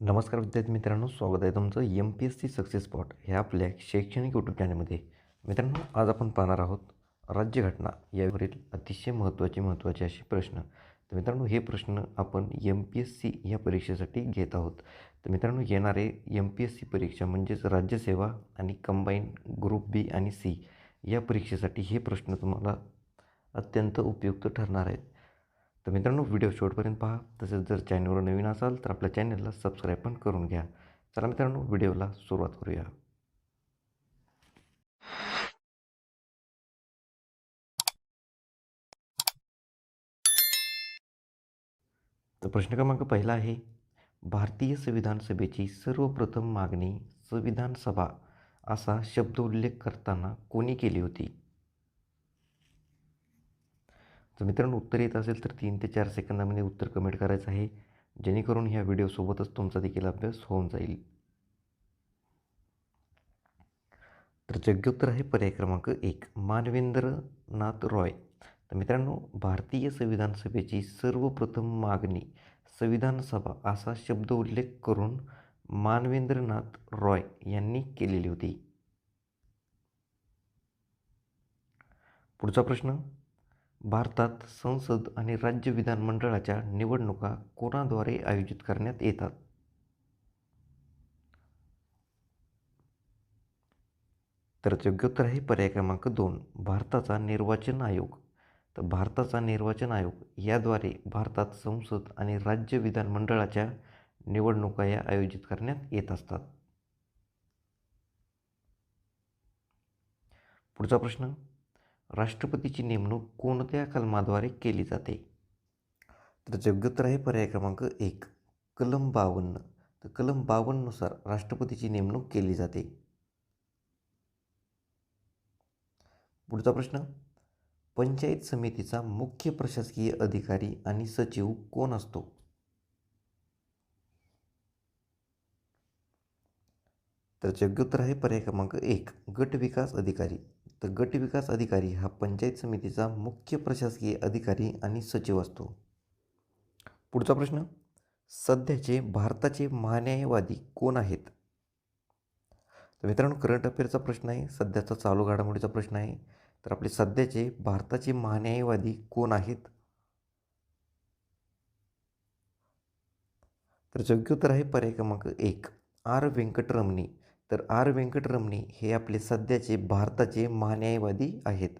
नमस्कार विद्यार्थी मित्रांनो स्वागत आहे तुमचं M P S C success spot ह्या आपल्या शैक्षणिक यूट्यूब चॅनलमध्ये मित्रांनो आज आपण पाहणार आहोत राज्यघटना यावरील अतिशय महत्त्वाचे महत्त्वाचे असे प्रश्न. तर मित्रांनो हे प्रश्न आपण एम पी एस सी या परीक्षेसाठी घेत आहोत. तर मित्रांनो येणारे एम पी एस सी परीक्षा म्हणजेच राज्यसेवा आणि कंबाईन ग्रुप बी आणि सी या परीक्षेसाठी हे प्रश्न तुम्हाला अत्यंत उपयुक्त ठरणार आहेत. तर मित्रांनो व्हिडिओ शेवटपर्यंत पहा. तसेच जर चॅनलवर नवीन असाल तर आपल्या चॅनलला सबस्क्राईब पण करून घ्या. चला मित्रांनो व्हिडिओला सुरुवात करूया. तर प्रश्न क्रमांक पहिला आहे भारतीय संविधान सभेची सर्वप्रथम मागणी संविधान सभा असा शब्दोल्लेख करताना कोणी केली होती? जर मित्रांनो उत्तर येत असेल तर तीन ते चार सेकंदामध्ये उत्तर कमेंट करायचं आहे. जेणेकरून ह्या व्हिडिओसोबतच तुमचा देखील अभ्यास होऊन जाईल. तर योग्य आहे पर्याय क्रमांक एक मानवेंद्रनाथ रॉय. तर मित्रांनो भारतीय संविधान सभेची सर्वप्रथम मागणी संविधान सभा असा शब्द उल्लेख करून मानवेंद्रनाथ रॉय यांनी केलेली होती. पुढचा प्रश्न भारतात संसद आणि राज्य विधानमंडळाच्या निवडणुका कोणाद्वारे आयोजित करण्यात येतात? तर योग्य उत्तर आहे पर्याय क्रमांक दोन भारताचा निर्वाचन आयोग. तर भारताचा निर्वाचन आयोग याद्वारे भारतात संसद आणि राज्य विधानमंडळाच्या निवडणुका या आयोजित करण्यात येत असतात. पुढचा प्रश्न राष्ट्रपतीची नेमणूक कोणत्या कलमाद्वारे केली जाते? तर योग्य उत्तर आहे पर्याय क्रमांक एक कलम बावन्न. तर कलम बावन्ननुसार राष्ट्रपतीची नेमणूक केली जाते. पुढचा प्रश्न. पंचायत समितीचा मुख्य प्रशासकीय अधिकारी आणि सचिव कोण असतो? तर योग्य उत्तर आहे पर्याय क्रमांक एक गट विकास अधिकारी. तर गट विकास अधिकारी हा पंचायत समितीचा मुख्य प्रशासकीय अधिकारी आणि सचिव असतो. पुढचा प्रश्न सध्याचे भारताचे महान्यायवादी कोण आहेत? तर मित्रांनो करंट अफेअरचा प्रश्न आहे सध्याचा चालू घडामोडीचा प्रश्न आहे. तर आपले सध्याचे भारताचे महान्यायवादी कोण आहेत? तर योग्य उत्तर आहे पर्याय क्रमांक एक आर. व्यंकटरमणी. तर आर व्यंकटरमणी हे आपले सध्याचे भारताचे महान्यायवादी आहेत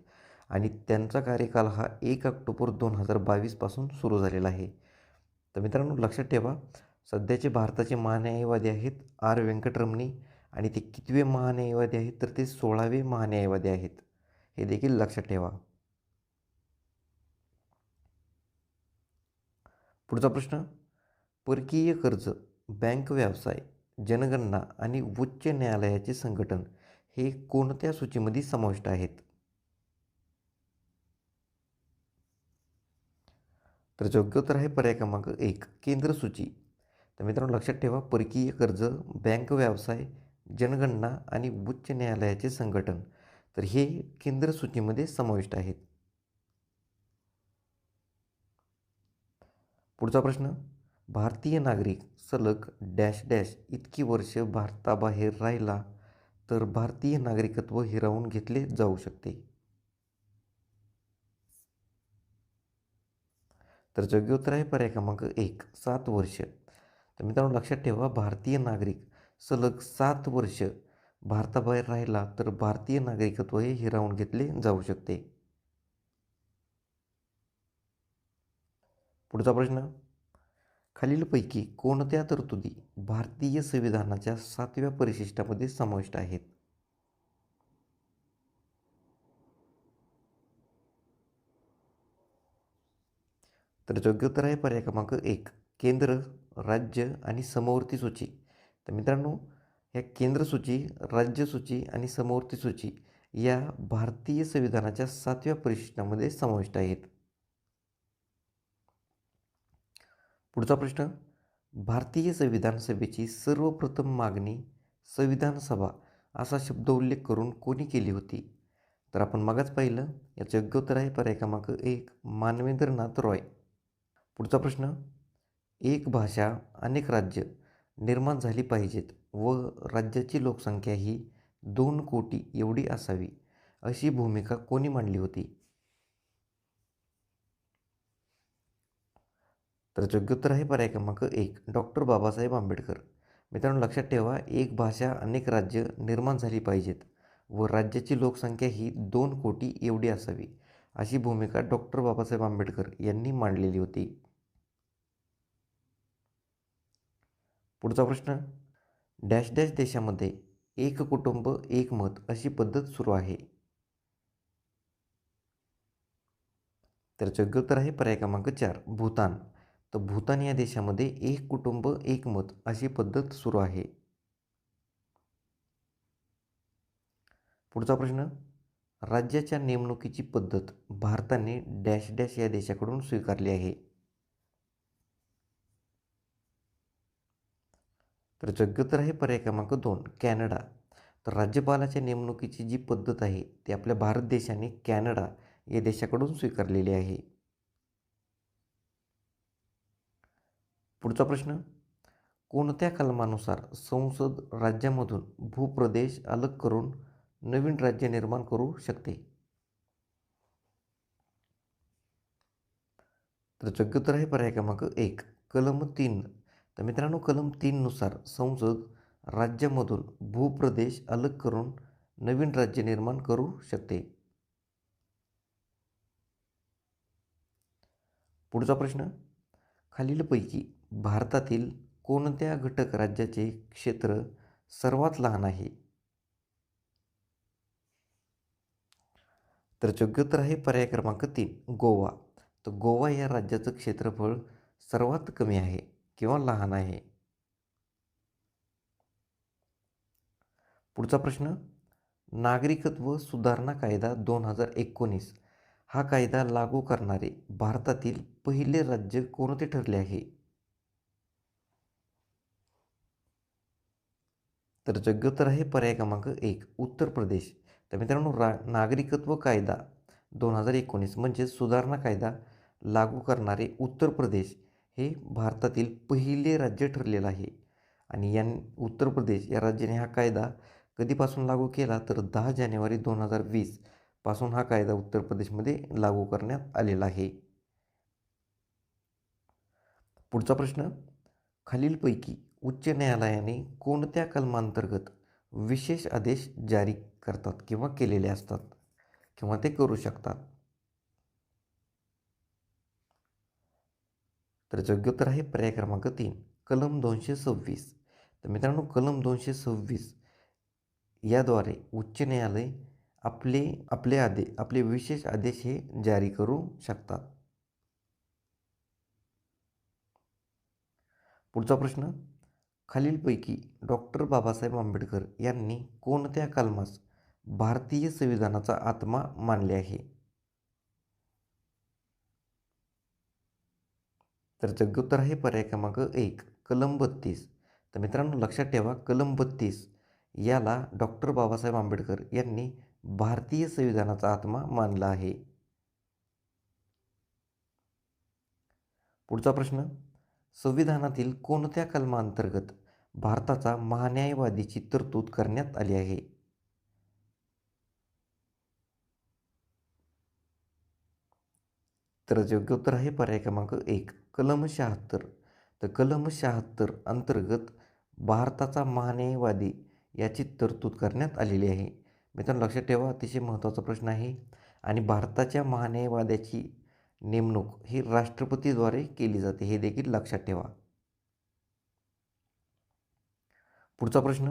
आणि त्यांचा कार्यकाल हा एक ऑक्टोबर दोन हजार बावीसपासून सुरू झालेला आहे. तर मित्रांनो लक्षात ठेवा सध्याचे भारताचे महान्यायवादी आहेत आर व्यंकटरमणी आणि ते कितवे महान्यायवादी आहेत तर ते सोळावे महान्यायवादी आहेत. हे देखील लक्षात ठेवा. पुढचा प्रश्न परकीय कर्ज बँक व्यवसाय जनगणना आणि उच्च न्यायालयाचे संघटन हे कोणत्या सूचीमध्ये समाविष्ट आहेत? तर योग्य उत्तर आहे पर्याय क्रमांक एक केंद्र सूची. तर मित्रांनो लक्षात ठेवा परकीय कर्ज बँक व्यवसाय जनगणना आणि उच्च न्यायालयाचे संघटन. तर हे केंद्र सूचीमध्ये समाविष्ट आहेत. पुढचा प्रश्न भारतीय नागरिक सलग डॅश डॅश इतकी वर्ष भारताबाहेर राहिला तर भारतीय नागरिकत्व हिरावून घेतले जाऊ शकते. तर योग्य आहे पर्याय क्रमांक एक सात वर्ष. तर मित्रांनो लक्षात ठेवा भारतीय नागरिक सलग सात वर्ष भारताबाहेर राहिला तर भारतीय नागरिकत्व हे हिरावून घेतले जाऊ शकते. पुढचा प्रश्न. खालीलपैकी कोणत्या तरतुदी भारतीय संविधानाच्या सातव्या परिशिष्टामध्ये समाविष्ट आहेत? तर योग्य उत्तर आहे पर्याय क्रमांक एक केंद्र राज्य आणि समवर्ती सूची. तर मित्रांनो या केंद्र सूची राज्य सूची आणि समवर्ती सूची या भारतीय संविधानाच्या सातव्या परिशिष्टामध्ये समाविष्ट आहेत. पुढचा प्रश्न भारतीय संविधान सभेची सर्वप्रथम मागणी संविधान सभा असा शब्द उल्लेख करून कोणी केली होती? तर आपण मागाच पाहिलं याचं योग्य उत्तर आहे पर्याय क्रमांक एक मानवेंद्रनाथ रॉय. पुढचा प्रश्न एक भाषा अनेक राज्य निर्माण झाली पाहिजेत व राज्याची लोकसंख्या ही दोन कोटी एवढी असावी अशी भूमिका कोणी मांडली होती? तर योग्य उत्तर आहे पर्याय क्रमांक एक डॉक्टर बाबासाहेब आंबेडकर. मित्रांनो लक्षात ठेवा एक भाषा अनेक राज्य निर्माण झाली पाहिजेत व राज्याची लोकसंख्या ही दोन कोटी एवढी असावी अशी भूमिका डॉक्टर बाबासाहेब आंबेडकर यांनी मांडलेली होती. पुढचा प्रश्न डॅश डॅश देशामध्ये एक कुटुंब एक मत अशी पद्धत सुरू आहे. तर योग्य उत्तर आहे पर्याय क्रमांक चार भूतान. तर भूतान या देशामध्ये एक कुटुंब एक मत अशी पद्धत सुरू आहे. पुढचा प्रश्न राज्याच्या नेमणुकीची पद्धत भारताने डॅश डॅश या देशाकडून स्वीकारली आहे. तर जगतर आहे पर्याय क्रमांक दोन कॅनडा. तर राज्यपालाच्या नेमणुकीची जी पद्धत आहे ती आपल्या भारत देशाने कॅनडा या देशाकडून स्वीकारलेली आहे. पुढचा प्रश्न. कोणत्या कलमानुसार संसद राज्यामधून भूप्रदेश अलग करून नवीन राज्य निर्माण करू शकते? तर योग्य आहे पर्याय क्रमांक एक. कलम तीन. तर मित्रांनो कलम तीननुसार संसद राज्यामधून भूप्रदेश अलग करून नवीन राज्य निर्माण करू शकते. पुढचा प्रश्न. खालीलपैकी भारतातील कोणत्या घटक राज्याचे क्षेत्र सर्वात लहान आहे? तर योग्य उत्तर आहे पर्याय क्रमांक तीन गोवा. तर गोवा या राज्याचं क्षेत्रफळ सर्वात कमी आहे किंवा लहान आहे? पुढचा प्रश्न नागरिकत्व सुधारणा कायदा दोन हजार एकोणीस हा कायदा लागू करणारे भारतातील पहिले राज्य कोणते ठरले आहे? तर योग्य आहे पर्याय क्रमांक एक उत्तर प्रदेश. तर मित्रांनो रा नागरिकत्व कायदा दोन हजार एकोणीस म्हणजेच सुधारणा कायदा लागू करणारे उत्तर प्रदेश हे भारतातील पहिले राज्य ठरलेलं आहे. आणि या उत्तर प्रदेश या राज्याने हा कायदा कधीपासून लागू केला? तर दहा जानेवारी दोन हजार वीसपासून हा कायदा उत्तर प्रदेशमध्ये लागू करण्यात आलेला आहे. पुढचा प्रश्न खालीलपैकी उच्च न्यायालयाने कोणत्या कलमांतर्गत विशेष आदेश जारी करतात किंवा केलेले असतात? किंवा ते करू शकतात? तर योग्य उत्तर आहे पर्याय क्रमांक तीन कलम दोनशे सव्वीस. तर मित्रांनो कलम दोनशे सव्वीस याद्वारे उच्च न्यायालय आपले आपले आदे आपले विशेष आदेश हे जारी करू शकतात. पुढचा प्रश्न खालीलपैकी डॉक्टर बाबासाहेब आंबेडकर यांनी कोणत्या कलमास भारतीय संविधानाचा आत्मा मानले आहे? तर योग्य आहे पर्याय क्रमांक एक कलम बत्तीस. तर मित्रांनो लक्षात ठेवा कलम बत्तीस याला डॉक्टर बाबासाहेब आंबेडकर यांनी भारतीय संविधानाचा आत्मा मानला आहे. पुढचा प्रश्न संविधानातील कोणत्या कलमांतर्गत भारताचा महान्यायवादीची तरतूद करण्यात आली आहे? तर योग्य उत्तर आहे पर्याय क्रमांक एक कलम शहात्तर. तर कलम शहात्तर अंतर्गत भारताचा महान्यायवादी याची तरतूद करण्यात आलेली आहे. मित्रांनो लक्षात ठेवा अतिशय महत्त्वाचा प्रश्न आहे. आणि भारताच्या महान्यायवाद्याची नेमणूक ही राष्ट्रपतीद्वारे केली जाते हे देखील लक्षात ठेवा. पुढचा प्रश्न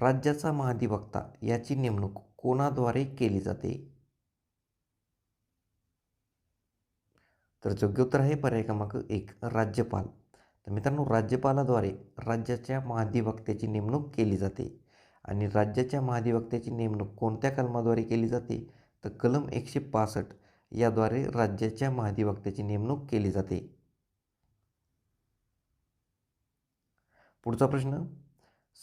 राज्याचा महाधिवक्ता याची नेमणूक कोणाद्वारे केली जाते? तर योग्य उत्तर आहे पर्याय क्रमांक एक राज्यपाल. तर मित्रांनो राज्यपालाद्वारे राज्याच्या महाधिवक्त्याची नेमणूक केली जाते आणि राज्याच्या महाधिवक्त्याची नेमणूक कोणत्या कलमाद्वारे केली जाते? तर कलम एकशे पासष्ट याद्वारे राज्याच्या महाधिवक्त्याची नेमणूक केली जाते. पुढचा प्रश्न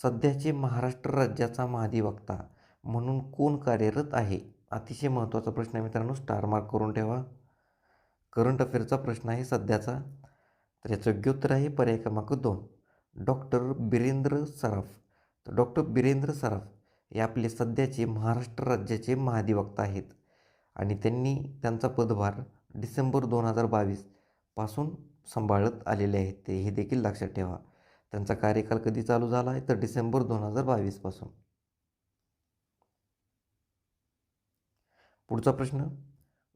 सध्याचे महाराष्ट्र राज्याचा महाधिवक्ता म्हणून कोण कार्यरत आहे? अतिशय महत्त्वाचा प्रश्न आहे मित्रांनो स्टार मार्क करून ठेवा. करंट अफेअरचा प्रश्न आहे सध्याचा तर याचं योग्य उत्तर आहे पर्याय क्रमांक दोन डॉक्टर बिरेंद्र सराफ. तर डॉक्टर बिरेंद्र सराफ हे आपले सध्याचे महाराष्ट्र राज्याचे महाधिवक्ता आहेत. आणि त्यांनी त्यांचा पदभार डिसेंबर दोन हजार बावीसपासून सांभाळत आलेले आहेत. ते हे देखील लक्षात ठेवा. त्यांचा कार्यकाल कधी चालू झाला आहे? तर डिसेंबर दोन हजार बावीसपासून पुढचा प्रश्न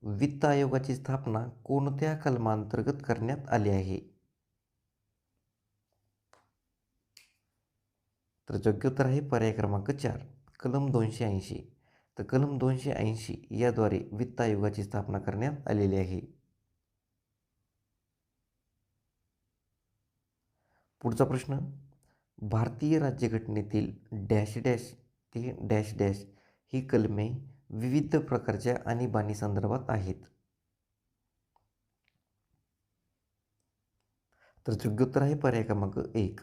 वित्त आयोगाची स्थापना कोणत्या कलमांतर्गत करण्यात आली आहे? तर योग्य उत्तर आहे पर्याय क्रमांक चार कलम दोनशे ऐंशी. तर कलम दोनशे ऐंशी याद्वारे वित्त आयोगाची स्थापना करण्यात आलेली आहे. पुढचा प्रश्न भारतीय राज्यघटनेतील डॅश डॅश ते डॅश डॅश ही कलमे विविध प्रकारच्या आणीबाणी संदर्भात आहेत. तर योग्य उत्तर आहे पर्याय क्रमांक एक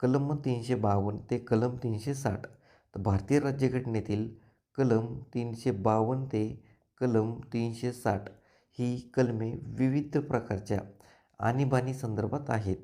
कलम तीनशे बावन्न ते कलम तीनशे साठ. तर भारतीय राज्यघटनेतील कलम तीनशे बावन्न ते कलम तीनशे साठ ही कलमे विविध प्रकारच्या आणीबाणी संदर्भात आहेत.